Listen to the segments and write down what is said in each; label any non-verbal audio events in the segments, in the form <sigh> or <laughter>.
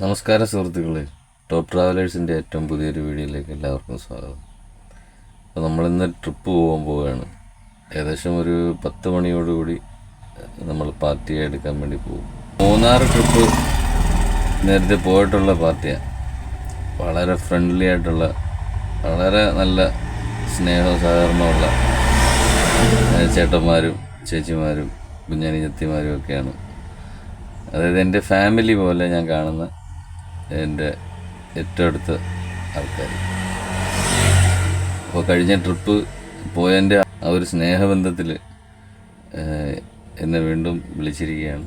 നമസ്കാരം സുഹൃത്തുക്കളെ. ടോപ്പ് ട്രാവലേഴ്സിന്റെ ഏറ്റവും പുതിയൊരു വീഡിയോയിലേക്ക് എല്ലാവർക്കും സ്വാഗതം. അപ്പോൾ നമ്മളിന്ന് ട്രിപ്പ് പോകാൻ പോവുകയാണ് ഏകദേശം ഒരു പത്ത് മണിയോടുകൂടി നമ്മൾ പാർട്ടിയെ എടുക്കാൻ വേണ്ടി പോകും. മൂന്നാർ ട്രിപ്പ് നേരത്തെ പോയിട്ടുള്ള പാർട്ടിയാണ് വളരെ ഫ്രണ്ട്ലി ആയിട്ടുള്ള വളരെ നല്ല സ്നേഹവും സഹകരണമുള്ള ചേട്ടന്മാരും ചേച്ചിമാരും കുഞ്ഞാനി ചത്തിമാരും ഒക്കെയാണ്. അതായത് എന്റെ ഫാമിലി പോലെ ഞാൻ കാണുന്ന എന്റെ ഏറ്റവും അടുത്ത ആൾക്കാർ. അപ്പോൾ കഴിഞ്ഞ ട്രിപ്പ് പോയതിന്റെ ആ ഒരു സ്നേഹബന്ധത്തിൽ എന്നെ വീണ്ടും വിളിച്ചിരിക്കുകയാണ്.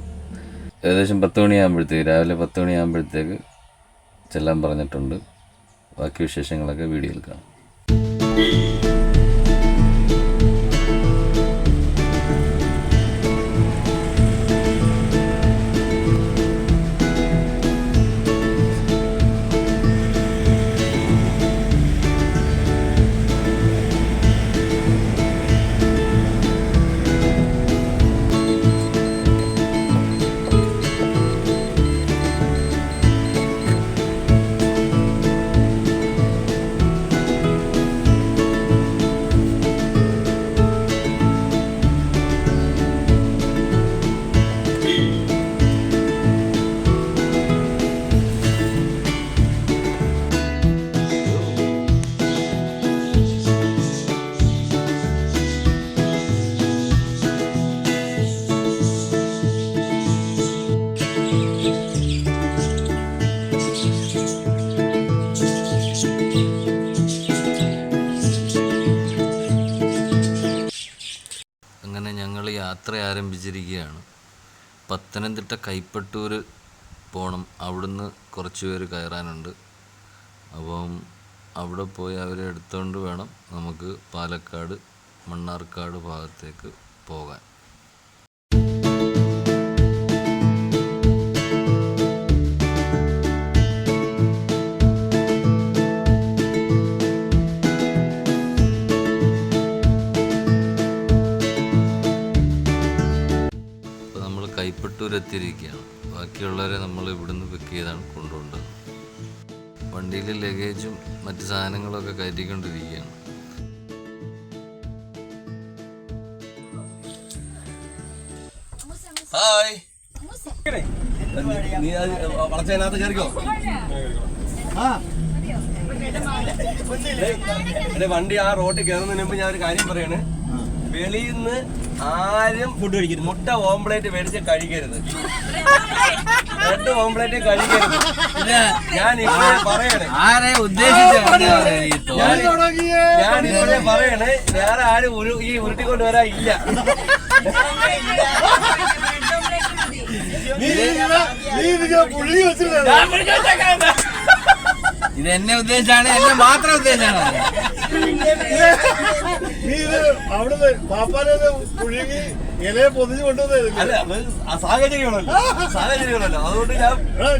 ഏകദേശം പത്ത് മണിയാകുമ്പോഴത്തേക്ക് രാവിലെ പത്ത് മണിയാകുമ്പോഴത്തേക്ക് ചെല്ലാൻ പറഞ്ഞിട്ടുണ്ട്. ബാക്കി വിശേഷങ്ങളൊക്കെ വീഡിയോയിൽ കാണാം. ആരംഭിച്ചിരിക്കുകയാണ്. പത്തനംതിട്ട കൈപ്പട്ടൂർ പോകണം അവിടുന്ന് കുറച്ച് പേര് കയറാനുണ്ട്. അപ്പം അവിടെ പോയി അവരെ എടുത്തുകൊണ്ട് വേണം നമുക്ക് പാലക്കാട് മണ്ണാർക്കാട് ഭാഗത്തേക്ക് പോകാൻ. ബാക്കിയുള്ളവരെ നമ്മൾ ഇവിടുന്ന് പിക്ക് ചെയ്താണ് കൊണ്ടുപോകേണ്ടത് വണ്ടിയിൽ ലഗേജും മറ്റ് സാധനങ്ങളൊക്കെ കയറ്റിക്കൊണ്ടിരിക്കുകയാണ്. ഹായ് നീ അത് വളച്ചതിനകത്ത് കയറിക്കോ? എന്റെ വണ്ടി ആ റോട്ടിൽ കയറുന്നതിന് മുമ്പ് ഞാൻ ഒരു കാര്യം പറയാണ്. വെളിയിൽ നിന്ന് ആരും ഫുഡ് കഴിക്കരുത്. മുട്ട ഓംപ്ലേറ്റ് മേടിച്ച് കഴിക്കരുത്. <laughs> രണ്ട് ഓംപ്ലേറ്റ് കഴിക്കരുത്. ഞാൻ ഇപ്പോഴേ പറയണേ. ആരെ ഞാൻ ഞാൻ ഇപ്പോഴേ പറയണേ വേറെ ആരും ഈ ഉരുട്ടിക്കൊണ്ട് വരാൻ ഇല്ല ഇത് എന്നെ ഉദ്ദേശിച്ചാണ് എന്നെ മാത്രം ഉദ്ദേശിച്ചാണ്. നീ ഇത് അവിടുന്ന് പാപ്പാനെ പുഴുങ്ങി ഇലയെ പൊതിഞ്ഞു കൊണ്ടുവന്നായിരുന്നു. അല്ല അത് ആ സാഹചര്യങ്ങളല്ലോ സാഹചര്യങ്ങളല്ലോ അതുകൊണ്ട് ഞാൻ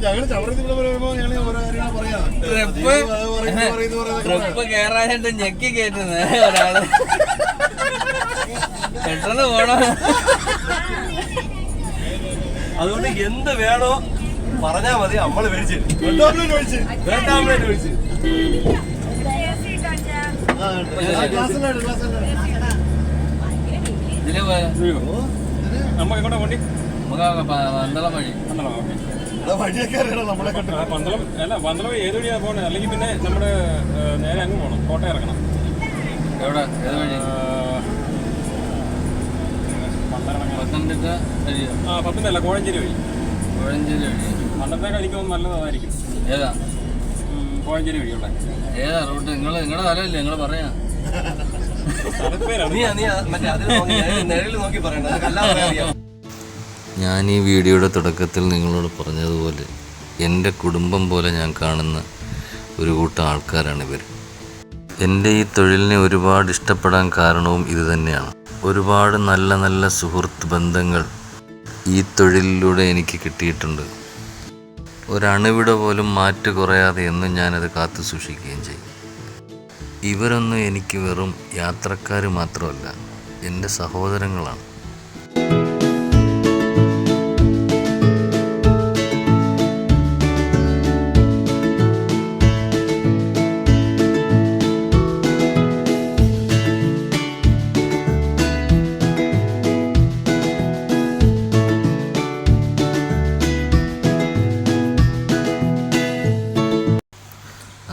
ഞങ്ങൾ ചവറത്തിൽ പറയുമ്പോ ഞങ്ങൾ ഓരോ കാര്യങ്ങൾ പറയാം. ട്രിപ്പ് അത് പറയുന്നു, പറയുന്നു, പറയുന്നു. ട്രിപ്പ് കേറാനായിട്ട് ഞെക്കി കയറ്റുന്നത് ഒരാൾ. പെട്ടെന്ന് പോണോ. അതുകൊണ്ട് എന്ത് വേണോ പറഞ്ഞാ മതി. നമ്മൾ മേടിച്ച് ഒഴിച്ച്. വേണ്ടാമ്പളേറ്റ് മേടിച്ച്. നമുക്ക് എങ്ങോട്ടാ വണ്ടി പന്തളം വഴി പന്തളം ഓക്കെ പന്തളം അല്ല പന്തളം ഏത് വഴിയാ പോകണേ അല്ലെങ്കിൽ പിന്നെ നമ്മുടെ നേരെ അങ്ങ് പോകണം കോട്ടയം ഇറങ്ങണം എവിടെ ഏത് വഴി പത്തനംതിട്ട ആ പത്തനംതിട്ട കോഴഞ്ചേരി വഴി. കോഴഞ്ചേരി വഴി. പണ്ടത്തേക്ക് എനിക്ക് നല്ലതായിരിക്കും. ഏതാ? കോഴഞ്ചേരി വഴിയുള്ള ഏതാ റൂട്ട്? നിങ്ങൾ നിങ്ങളുടെ സ്ഥലമില്ലേ നിങ്ങൾ പറയാ. ഞാൻ ഈ വീഡിയോയുടെ തുടക്കത്തിൽ നിങ്ങളോട് പറഞ്ഞതുപോലെ എന്റെ കുടുംബം പോലെ ഞാൻ കാണുന്ന ഒരു കൂട്ടം ആൾക്കാരാണ് ഇവർ എന്റെ ഈ തൊഴിലിനെ ഒരുപാട് ഇഷ്ടപ്പെടാൻ കാരണവും ഇത് തന്നെയാണ്. ഒരുപാട് നല്ല നല്ല സുഹൃത്ത് ബന്ധങ്ങൾ ഈ തൊഴിലിലൂടെ എനിക്ക് കിട്ടിയിട്ടുണ്ട്. ഒരണുവിട പോലും മാറ്റു കുറയാതെ എന്നും ഞാനത് കാത്തു സൂക്ഷിക്കുകയും ചെയ്യും. ഇവരൊന്നും എനിക്ക് വെറും യാത്രക്കാർ മാത്രമല്ല എന്റെ സഹോദരങ്ങളാണ്.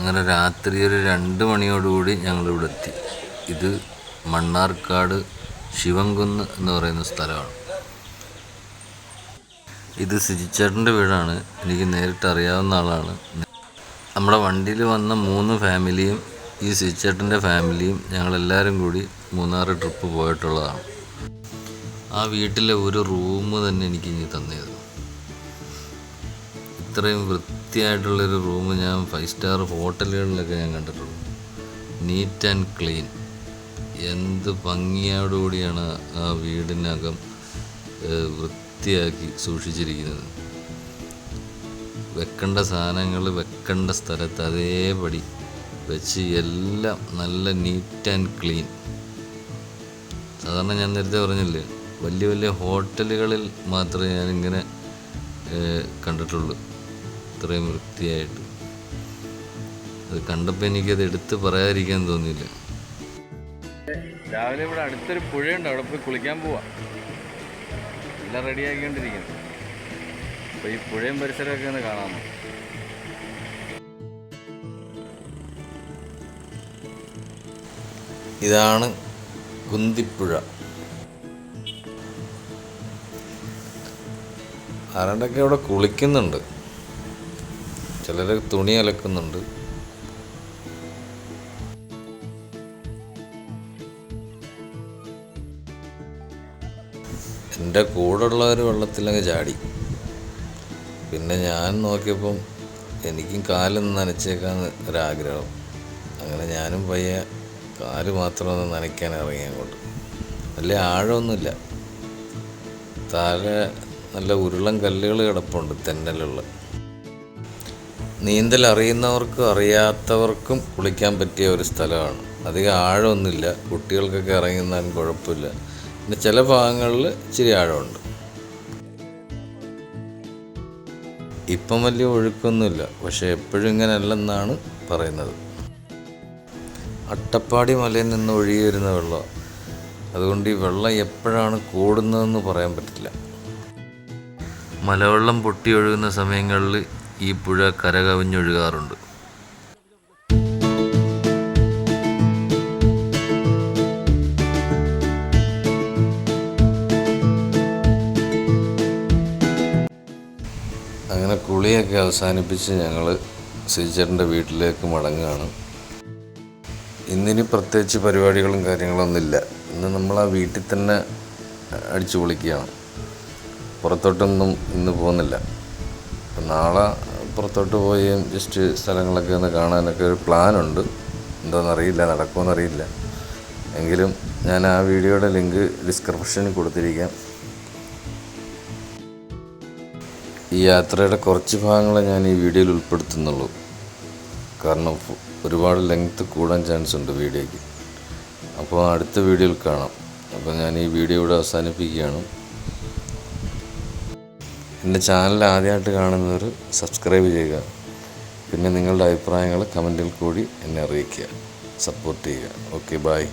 അങ്ങനെ രാത്രി ഒരു രണ്ട് മണിയോടുകൂടി ഞങ്ങളിവിടെ എത്തി ഇത് മണ്ണാർക്കാട് ശിവൻകുന്ന് എന്ന് പറയുന്ന സ്ഥലമാണ്. ഇത് സിജിച്ചേട്ടന്റെ വീടാണ്. എനിക്ക് നേരിട്ട് അറിയാവുന്ന ആളാണ്. നമ്മുടെ വണ്ടിയിൽ വന്ന മൂന്ന് ഫാമിലിയും ഈ സിജിച്ചേട്ടന്റെ ഫാമിലിയും ഞങ്ങളെല്ലാവരും കൂടി മൂന്നാറ് ട്രിപ്പ് പോയിട്ടുള്ളതാണ്. ആ വീട്ടിലെ ഒരു റൂം തന്നെ എനിക്ക് ഇനി തന്നിരുന്നു. ഇത്രയും വൃത്തിയായിട്ടുള്ളൊരു റൂം ഞാൻ ഫൈവ് സ്റ്റാർ ഹോട്ടലുകളിലൊക്കെ ഞാൻ കണ്ടിട്ടുള്ളൂ. Neat and clean. എന്ത് ഭംഗിയോടുകൂടിയാണ് ആ വീടിനകം വൃത്തിയാക്കി സൂക്ഷിച്ചിരിക്കുന്നത്. വെക്കേണ്ട സാധനങ്ങൾ വെക്കേണ്ട സ്ഥലത്ത് അതേപടി വെച്ച് എല്ലാം നല്ല നീറ്റ് ആൻഡ് ക്ലീൻ. സാധാരണ ഞാൻ നേരത്തെ പറഞ്ഞില്ലേ വലിയ വലിയ ഹോട്ടലുകളിൽ മാത്രമേ ഞാനിങ്ങനെ കണ്ടിട്ടുള്ളൂ. ഇത്രയും വൃത്തിയായിട്ട്. അത് കണ്ടപ്പോൾ എനിക്കത് എടുത്ത് പറയാതിരിക്കാൻ തോന്നിയില്ല. രാവിലെ ഇവിടെ അടുത്തൊരു പുഴയുണ്ട് അവിടെ പോയി കുളിക്കാൻ പോവാ. എല്ലാം റെഡി ആക്കിക്കൊണ്ടിരിക്കുന്നു അപ്പോൾ ഈ പുഴയും പരിസരമൊക്കെ ഒന്ന് കാണാമോ ഇതാണ് കുന്തിപ്പുഴ. ആരണ്ടൊക്കെ ഇവിടെ കുളിക്കുന്നുണ്ട്. ചിലർ തുണി അലക്കുന്നുണ്ട്. എന്റെ കൂടെയുള്ളവർ വെള്ളത്തിലങ്ങ് ചാടി. പിന്നെ ഞാൻ നോക്കിയപ്പം എനിക്കും കാലൊന്ന് നനച്ചേക്കാന്ന് ഒരാഗ്രഹം. അങ്ങനെ ഞാനും പയ്യെ കാൽ മാത്രം ഒന്ന് നനയ്ക്കാൻ ഇറങ്ങി അങ്ങോട്ട്. വലിയ ആഴമൊന്നുമില്ല. താഴെ നല്ല ഉരുളം കല്ലുകൾ കിടപ്പുണ്ട് തെന്നലുള്ള. നീന്തൽ അറിയുന്നവർക്കും അറിയാത്തവർക്കും കുളിക്കാൻ പറ്റിയ ഒരു സ്ഥലമാണ്. അധികം ആഴമൊന്നുമില്ല. കുട്ടികൾക്കൊക്കെ ഇറങ്ങുന്നാലും കുഴപ്പമില്ല. പിന്നെ ചില ഭാഗങ്ങളിൽ ഇച്ചിരി ആഴമുണ്ട്. ഇപ്പം വലിയ ഒഴുക്കൊന്നുമില്ല. പക്ഷേ എപ്പോഴും ഇങ്ങനെ അല്ലെന്നാണ് പറയുന്നത്. അട്ടപ്പാടി മലയിൽ നിന്ന് ഒഴുകി വരുന്ന വെള്ളം. അതുകൊണ്ട് ഈ വെള്ളം എപ്പോഴാണ് കൂടുന്നതെന്ന് പറയാൻ പറ്റില്ല. മലവെള്ളം പൊട്ടി ഒഴുകുന്ന സമയങ്ങളിൽ ഈ പുഴ കരകവിഞ്ഞൊഴുകാറുണ്ട്. അങ്ങനെ കുളിയൊക്കെ അവസാനിപ്പിച്ച് ഞങ്ങൾ ശ്രീചേട്ടന്റെ വീട്ടിലേക്ക് മടങ്ങുകയാണ്. ഇന്നിനി പ്രത്യേകിച്ച് പരിപാടികളും കാര്യങ്ങളൊന്നുമില്ല ഇന്ന് നമ്മൾ ആ വീട്ടിൽ തന്നെ അടിച്ചു പൊളിക്കുകയാണ് പുറത്തോട്ടൊന്നും ഇന്ന് പോകുന്നില്ല. അപ്പം നാളെ പുറത്തോട്ട് പോയി ജസ്റ്റ് സ്ഥലങ്ങളൊക്കെ ഒന്ന് കാണാനൊക്കെ ഒരു പ്ലാനുണ്ട്. എന്താണെന്നറിയില്ല നടക്കുമെന്നറിയില്ല എങ്കിലും ഞാൻ ആ വീഡിയോയുടെ ലിങ്ക് ഡിസ്ക്രിപ്ഷനിൽ കൊടുത്തിരിക്കാം. ഈ യാത്രയുടെ കുറച്ച് ഭാഗങ്ങളെ ഞാൻ ഈ വീഡിയോയിൽ ഉൾപ്പെടുത്തുന്നുള്ളൂ. കാരണം ഒരുപാട് ലെങ്ത്ത് കൂടാൻ ചാൻസ് ഉണ്ട് വീഡിയോയ്ക്ക്. അപ്പോൾ അടുത്ത വീഡിയോയിൽ കാണാം. അപ്പോൾ ഞാൻ ഈ വീഡിയോ ഇവിടെ അവസാനിപ്പിക്കുകയാണ്. എന്റെ ചാനൽ ആദ്യമായിട്ട് കാണുന്നവർ സബ്സ്ക്രൈബ് ചെയ്യുക. പിന്നെ നിങ്ങളുടെ അഭിപ്രായങ്ങൾ കമന്റിൽ കൂടി എന്നെ അറിയിക്കുക. സപ്പോർട്ട് ചെയ്യുക. Okay bye